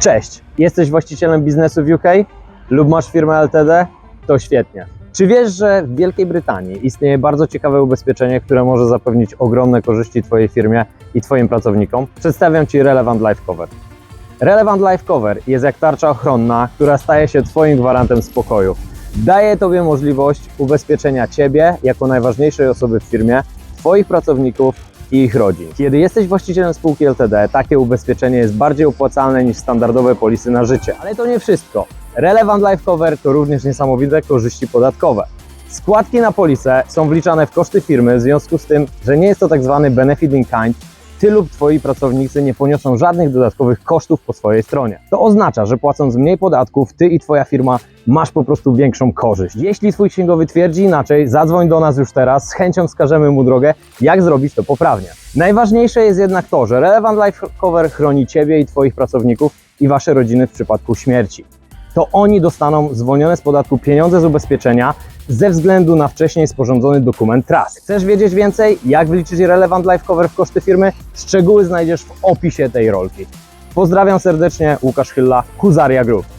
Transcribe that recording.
Cześć, jesteś właścicielem biznesu w UK lub masz firmę LTD? To świetnie. Czy wiesz, że w Wielkiej Brytanii istnieje bardzo ciekawe ubezpieczenie, które może zapewnić ogromne korzyści Twojej firmie i Twoim pracownikom? Przedstawiam Ci Relevant Life Cover. Relevant Life Cover jest jak tarcza ochronna, która staje się Twoim gwarantem spokoju. Daje Tobie możliwość ubezpieczenia Ciebie jako najważniejszej osoby w firmie, Twoich pracowników i ich rodzin. Kiedy jesteś właścicielem spółki LTD, takie ubezpieczenie jest bardziej opłacalne niż standardowe polisy na życie. Ale to nie wszystko. Relevant Life Cover to również niesamowite korzyści podatkowe. Składki na polisę są wliczane w koszty firmy w związku z tym, że nie jest to tak zwany benefit in kind, ty lub twoi pracownicy nie poniosą żadnych dodatkowych kosztów po swojej stronie. To oznacza, że płacąc mniej podatków, ty i twoja firma masz po prostu większą korzyść. Jeśli twój księgowy twierdzi inaczej, zadzwoń do nas już teraz, z chęcią wskażemy mu drogę, jak zrobić to poprawnie. Najważniejsze jest jednak to, że Relevant Life Cover chroni ciebie i twoich pracowników i wasze rodziny w przypadku śmierci. To oni dostaną zwolnione z podatku pieniądze z ubezpieczenia ze względu na wcześniej sporządzony dokument trust. Chcesz wiedzieć więcej, jak wliczyć Relevant Life Cover w koszty firmy? Szczegóły znajdziesz w opisie tej rolki. Pozdrawiam serdecznie, Łukasz Chylla, Huzaria Group.